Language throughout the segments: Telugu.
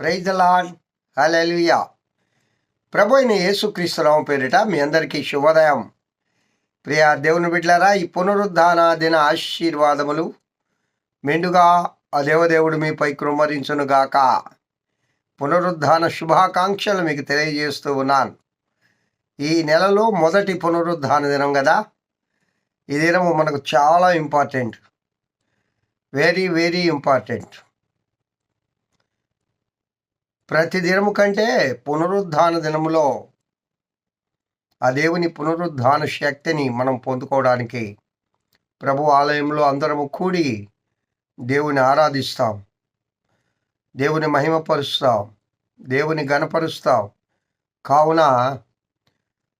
ప్రైజ్ లాడ్ హలెలుయా ప్రభు అయిన యేసుక్రీస్తురావు పేరిట మీ అందరికీ శుభోదయం. ప్రియ దేవుని బిడ్డలారా ఈ పునరుద్ధాన దిన ఆశీర్వాదములు మెండుగా ఆ దేవదేవుడు మీపై కృమరించునుగాక పునరుద్ధాన శుభాకాంక్షలు మీకు తెలియజేస్తూ ఉన్నాను. ఈ నెలలో మొదటి పునరుద్ధాన దినం కదా. ఈ దినము మనకు చాలా ఇంపార్టెంట్. వెరీ వెరీ ఇంపార్టెంట్ ప్రతి దినము కంటే పునరుద్ధాన దినములో ఆ దేవుని పునరుద్ధాన శక్తిని మనం పొందుకోవడానికి ప్రభు ఆలయంలో అందరము కూడి దేవుని ఆరాధిస్తాం. దేవుని మహిమపరుస్తాం. దేవుని గణపరుస్తాం కావున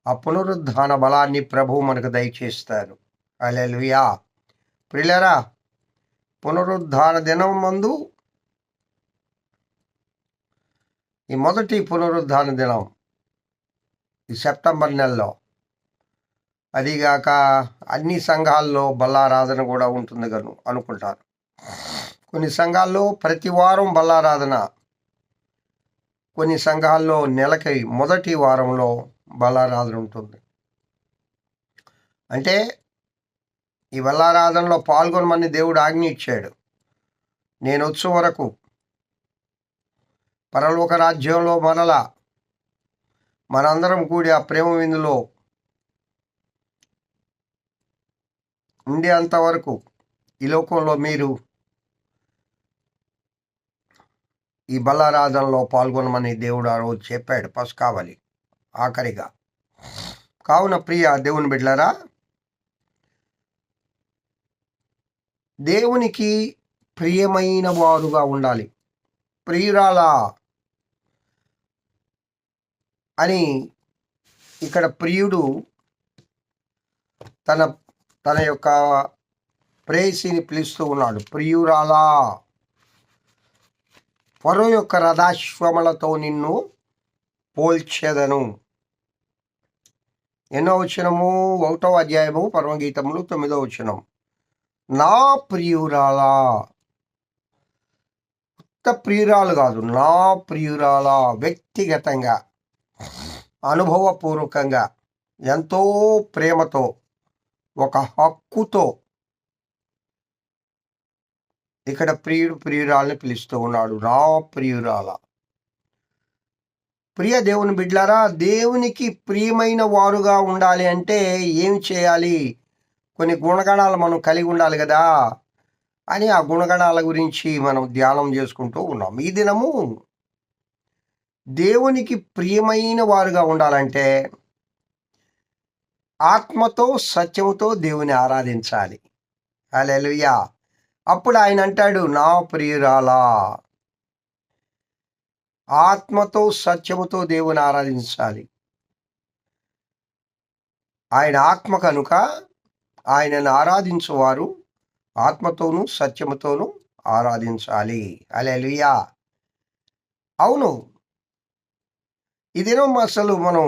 ఆ పునరుద్ధాన బలాన్ని ప్రభు మనకు దయచేస్తారు అలెలుయా ప్రిలరా పునరుద్ధాన దినం మందు ఈ మొదటి పునరుద్ధాన దినం ఈ సెప్టెంబర్ నెలలో. అదిగాక అన్ని సంఘాల్లో బల్లారాధన కూడా ఉంటుంది కను అనుకుంటారు. కొన్ని సంఘాల్లో ప్రతి వారం బల్లారాధన కొన్ని సంఘాల్లో నెలకి మొదటి వారంలో బల్లారాధన ఉంటుంది. అంటే ఈ బల్లారాధనలో పాల్గొనమని దేవుడు ఆజ్ఞ ఇచ్చాడు. నేను వచ్చే వరకు పరలోక రాజ్యంలో మరల మనందరం కూడి ఆ ప్రేమ విందులో ఉండేంత వరకు ఈ లోకంలో మీరు ఈ బలారాధనలో పాల్గొనమని దేవుడు ఆ రోజు చెప్పాడు. పసు కావాలి ఆఖరిగా. కావున ప్రియ దేవుని బిడ్డలారా దేవునికి ప్రియమైన వారుగా ఉండాలి. ప్రియురాలా అని ఇక్కడ ప్రియుడు తన తన యొక్క ప్రేయసిని పిలుస్తూ ఉన్నాడు. ప్రియురాలా పరో యొక్క రథాశ్వములతో నిన్ను పోల్చెదను. ఎన్నో వచనము? ఒకటో అధ్యాయము పరమగీతములు తొమ్మిదో వచనం. నా ప్రియురాలా కొత్త ప్రియురాలు కాదు నా ప్రియురాలా వ్యక్తిగతంగా. అనుభవపూర్వకంగా ఎంతో ప్రేమతో ఒక హక్కుతో ఇక్కడ ప్రియుడు ప్రియురాలని పిలుస్తూ ఉన్నాడు. నా ప్రియురాల. ప్రియ దేవుని బిడ్లారా దేవునికి ప్రియమైన వారుగా ఉండాలి అంటే ఏం చేయాలి? కొన్ని గుణగణాలు మనం కలిగి ఉండాలి కదా అని ఆ గుణగణాల గురించి మనం ధ్యానం చేసుకుంటూ ఉన్నాం. ఈ దినము దేవునికి ప్రియమైన వారుగా ఉండాలంటే ఆత్మతో సత్యముతో దేవుని ఆరాధించాలి. అలెలుయా అప్పుడు ఆయన అంటాడు నా ప్రియురాలా ఆత్మతో సత్యముతో దేవుని ఆరాధించాలి. ఆయన ఆత్మ కనుక ఆయనను ఆరాధించువారు ఆత్మతోనూ సత్యముతోనూ ఆరాధించాలి. అలెలుయా అవును ఈ దినం అసలు మనం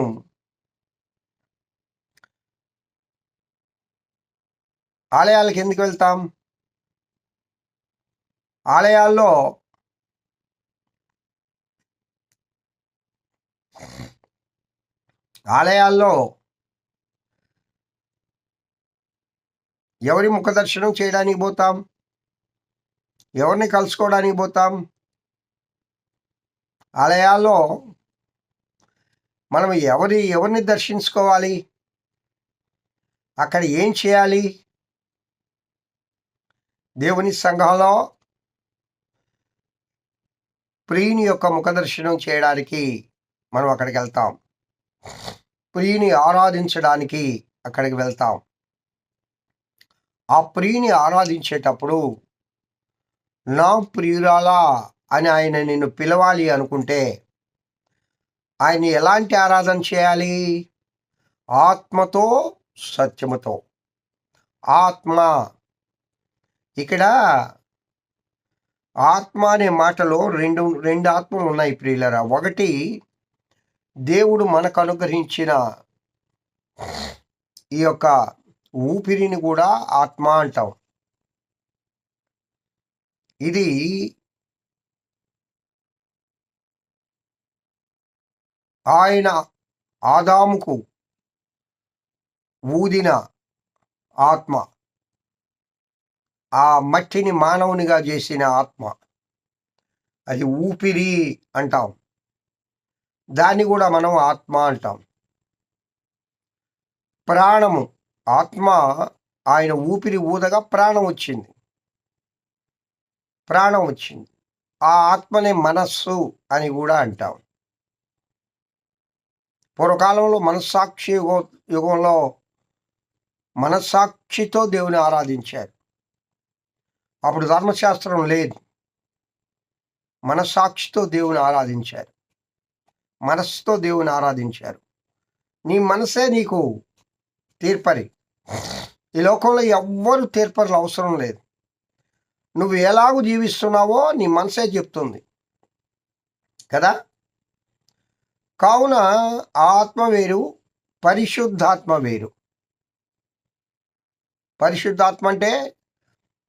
ఆలయాలకు ఎందుకు వెళ్తాం? ఆలయాల్లో ఆలయాల్లో ఎవరి ముఖ దర్శనం చేయడానికి పోతాం? ఎవరిని కలుసుకోవడానికి పోతాం? ఆలయాల్లో మనం ఎవరి ఎవరిని దర్శించుకోవాలి? అక్కడ ఏం చేయాలి? దేవుని సంఘంలో ప్రియుని యొక్క ముఖదర్శనం చేయడానికి మనం అక్కడికి వెళ్తాం. ప్రియుని ఆరాధించడానికి అక్కడికి వెళ్తాం. ఆ ప్రియుని ఆరాధించేటప్పుడు నా ప్రియురాలా అని ఆయన నిన్ను పిలవాలి అనుకుంటే ఆయన్ని ఎలాంటి ఆరాధన చేయాలి? ఆత్మతో సత్యముతో. ఆత్మ. ఇక్కడ ఆత్మ అనే మాటలో రెండు రెండు ఆత్మలు ఉన్నాయి ప్రియులరా. ఒకటి దేవుడు మనకు అనుగ్రహించిన ఈ యొక్క ఊపిరిని కూడా ఆత్మ అంటాం. ఇది ఆయన ఆదాముకు ఊదిన ఆత్మ. ఆ మట్టిని మానవునిగా చేసిన ఆత్మ. అది ఊపిరి అంటాం. దాన్ని కూడా మనం ఆత్మ అంటాం. ప్రాణము. ఆత్మ ఆయన ఊపిరి ఊదగా ప్రాణం వచ్చింది. ప్రాణం వచ్చింది. ఆ ఆత్మనే మనస్సు అని కూడా అంటాం. పూర్వకాలంలో మనస్సాక్షి యుగ యుగంలో మనస్సాక్షితో దేవుని ఆరాధించారు. అప్పుడు ధర్మశాస్త్రం లేదు. మనస్సాక్షితో దేవుని ఆరాధించారు. మనస్సుతో దేవుని ఆరాధించారు. నీ మనసే నీకు తీర్పరి. ఈ లోకంలో ఎవ్వరు తీర్పరులు అవసరం లేదు. నువ్వు ఎలాగూ జీవిస్తున్నావో నీ మనసే చెప్తుంది. కదా? కావున ఆత్మ వేరు పరిశుద్ధాత్మ వేరు. పరిశుద్ధాత్మ అంటే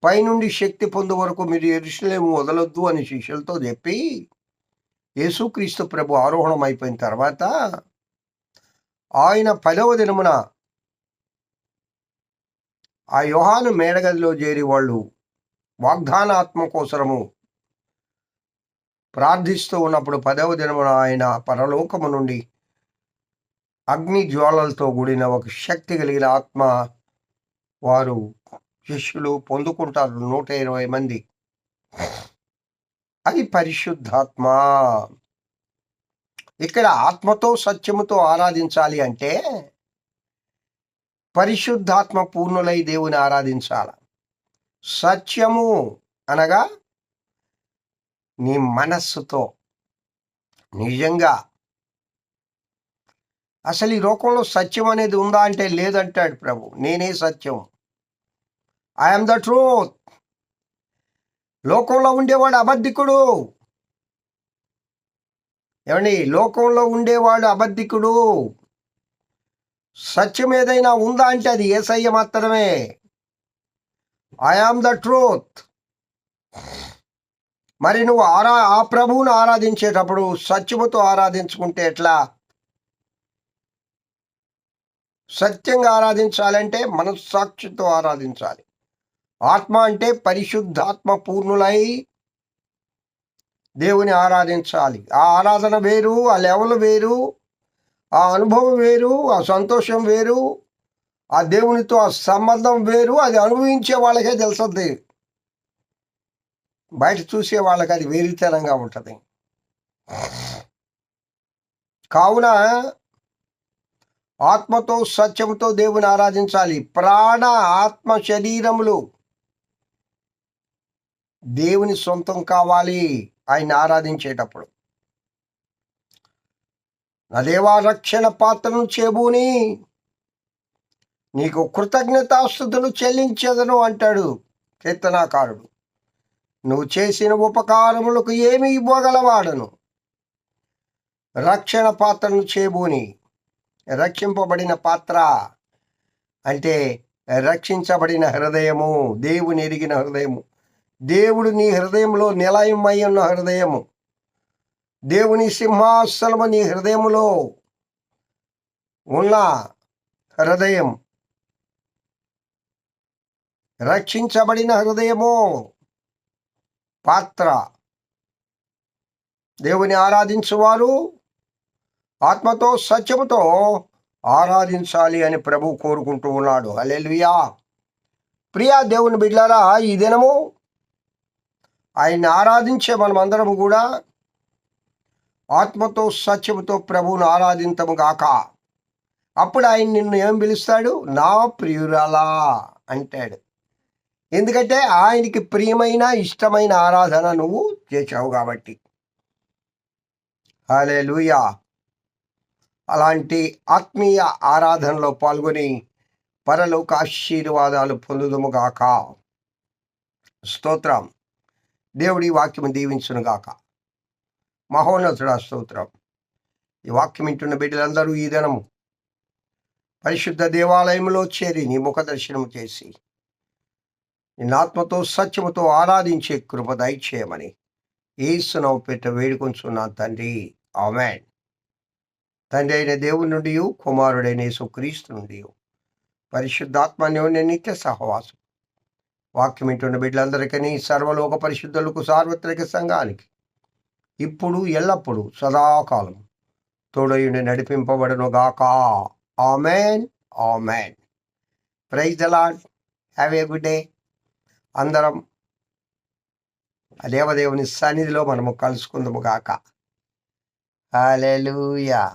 పైనుండి శక్తి పొందు వరకు మీరు ఎరుసలేము వదలొద్దు అని శిష్యులతో చెప్పి యేసుక్రీస్తు ప్రభు ఆరోహణం అయిపోయిన తర్వాత ఆయన పదవ దినమున ఆ యోహాను మేడగదిలో చేరి వాళ్ళు వాగ్దానాత్మ కోసరము ప్రార్థిస్తూ ఉన్నప్పుడు పదవ దినమున ఆయన పరలోకము నుండి అగ్ని జ్వాలలతో కూడిన ఒక శక్తి కలిగిన ఆత్మ వారు శిష్యులు పొందుకుంటారు నూట ఇరవై మంది. అది పరిశుద్ధాత్మ. ఇక్కడ ఆత్మతో సత్యముతో ఆరాధించాలి అంటే పరిశుద్ధాత్మ పూర్ణులై దేవుని ఆరాధించాల. సత్యము అనగా నీ మనస్సుతో నిజంగా అసలు ఈ లోకంలో సత్యం అనేది ఉందా అంటే లేదంటాడు ప్రభు. నేనే సత్యం. ఐఎమ్ ద ట్రూత్ లోకంలో ఉండేవాడు అబద్ధికుడు. ఏమండి? లోకంలో ఉండేవాడు అబద్ధికుడు. సత్యం ఏదైనా ఉందా అంటే అది ఏసయ్య మాత్రమే. ఐ ఆమ్ ద ట్రూత్ మరి నువ్వు ఆరా ఆ ప్రభువును ఆరాధించేటప్పుడు సత్యముతో ఆరాధించుకుంటే ఎట్లా? సత్యంగా ఆరాధించాలంటే మనస్సాక్షితో ఆరాధించాలి. ఆత్మ అంటే పరిశుద్ధాత్మ పూర్ణులై దేవుని ఆరాధించాలి. ఆ ఆరాధన వేరు ఆ లెవెల్ వేరు ఆ అనుభవం వేరు ఆ సంతోషం వేరు ఆ దేవునితో ఆ సంబంధం వేరు అది అనుభవించే వాళ్ళకే తెలుస్తుంది బయట చూసే వాళ్ళకి అది వేరితనంగా ఉంటుంది. కావున ఆత్మతో సత్యంతో దేవుని ఆరాధించాలి. ప్రాణ ఆత్మ శరీరములు దేవుని సొంతం కావాలి ఆయన ఆరాధించేటప్పుడు. నా దేవా రక్షణ పాత్రను చేబూని నీకు కృతజ్ఞతాస్థుతులు చెల్లించదను అంటాడు కీర్తనాకారుడు. నువ్వు చేసిన ఉపకారములకు ఏమి ఇవ్వగలవాడను? రక్షణ పాత్రను చేబూని రక్షింపబడిన పాత్ర అంటే రక్షించబడిన హృదయము దేవుని ఎరిగిన హృదయము. దేవుడు నీ హృదయంలో నిలయమై ఉన్న హృదయము. దేవుని సింహాసనము నీ హృదయములో ఉన్న హృదయం రక్షించబడిన హృదయము. పాత్ర. దేవుని ఆరాధించువారు ఆత్మతో సత్యముతో ఆరాధించాలి అని ప్రభు కోరుకుంటూ ఉన్నాడు. అలెలుయా ప్రియా దేవుని బిడ్డారా ఈ దినము ఆయన్ని ఆరాధించే మనమందరము కూడా ఆత్మతో సత్యముతో ప్రభువును ఆరాధించము గాక. అప్పుడు ఆయన నిన్ను ఏం పిలుస్తాడు? నా ప్రియురాలా అంటాడు. ఎందుకంటే ఆయనకి ప్రియమైన ఇష్టమైన ఆరాధన నువ్వు చేసావు కాబట్టి. హలే అలాంటి ఆత్మీయ ఆరాధనలో పాల్గొని పరలోక ఆశీర్వాదాలు పొందుదుముగాక స్తోత్రం. దేవుడి వాక్యము దీవించునుగాక మహోన్నతుడ స్తోత్రం. ఈ వాక్యం వింటున్న బిడ్డలందరూ ఈ దినము పరిశుద్ధ దేవాలయంలో చేరి నీ ముఖ దర్శనము చేసి నిన్న ఆత్మతో సత్యముతో ఆరాధించే కృప దయచేయమని ఏసునవు పెట్ట వేడుకొంచున్నా తండ్రి. ఆమెన్. తండ్రి అయిన దేవుని నుండి కుమారుడైన యేసుక్రీస్తు నుండి పరిశుద్ధాత్మ నిత్య సహవాసం. వాక్యం ఇంటున్న బిడ్డలందరికీ సర్వలోక పరిశుద్ధులకు సార్వత్రిక సంఘానికి ఇప్పుడు ఎల్లప్పుడూ సదాకాలం తోడయుండి నడిపింపబడను గాక amen. Amen. Praise the Lord have a good day. అందరం ఆ దేవదేవుని సన్నిధిలో మనము కలుసుకుందాము గాక. హల్లెలూయా.